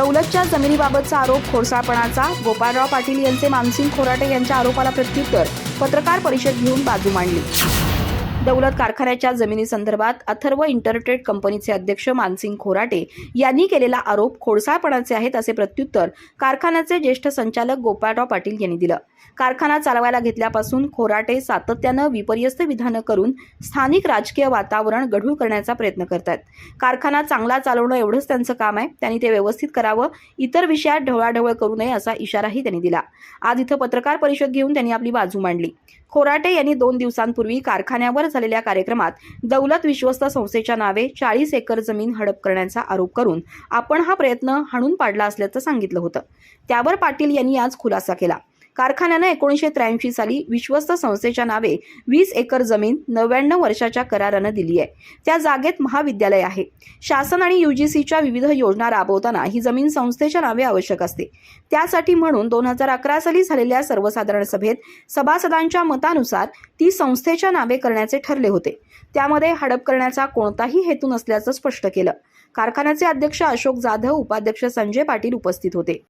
दौलतच्या जमिनीबाबतचा आरोप खोडसाळपणाचा गोपाळराव पाटील यांचे मानसिंग खोराटे यांच्या आरोपाला प्रत्युत्तर पत्रकार परिषद घेऊन बाजू मांडली. दौलत कारखान्याच्या जमिनीसंदर्भात अथर्व इंटरट्रेड कंपनीचे अध्यक्ष मानसिंग खोराटे यांनी केलेला आरोप खोडसाळपणाचे आहेत असे प्रत्युत्तर कारखान्याचे ज्येष्ठ संचालक गोपाळराव पाटील यांनी दिलं. कारखाना चालवायला घेतल्यापासून खोराटे सातत्यानं विपर्यस्त विधानं करून स्थानिक राजकीय वातावरण गढूळ करण्याचा प्रयत्न करतात कारखाना चांगला चालवणं एवढंच त्यांचं काम आहे. त्यांनी ते व्यवस्थित करावं. इतर विषयात ढवळाढवळ करू नये असा इशाराही त्यांनी दिला. आज इथं पत्रकार परिषद घेऊन त्यांनी आपली बाजू मांडली. खोराटे यांनी दोन दिवसांपूर्वी कारखान्यावर झालेल्या कार्यक्रमात दौलत विश्वस्त संस्थेच्या नावे चाळीस एकर जमीन हडप करण्याचा आरोप करून आपण हा प्रयत्न हाणून पाडला असल्याचं सांगितलं होतं. त्यावर पाटील यांनी आज खुलासा केला. कारखान्यानं एकोणीसशे त्र्याऐंशी साली विश्वस्त संस्थेच्या नावे वीस एकर जमीन नव्याण्णव वर्षाच्या करारानं दिली आहे. त्या जागेत महाविद्यालय आहे. शासन आणि युजीसीच्या विविध योजना राबवताना ही जमीन संस्थेच्या नावे आवश्यक असते. त्यासाठी म्हणून दोन हजार अकरा साली झालेल्या सर्वसाधारण सभेत सभासदांच्या मतानुसार ती संस्थेच्या नावे करण्याचे ठरले होते. त्यामध्ये हडप करण्याचा कोणताही हेतू नसल्याचं स्पष्ट केलं. कारखान्याचे अध्यक्ष अशोक जाधव उपाध्यक्ष संजय पाटील उपस्थित होते.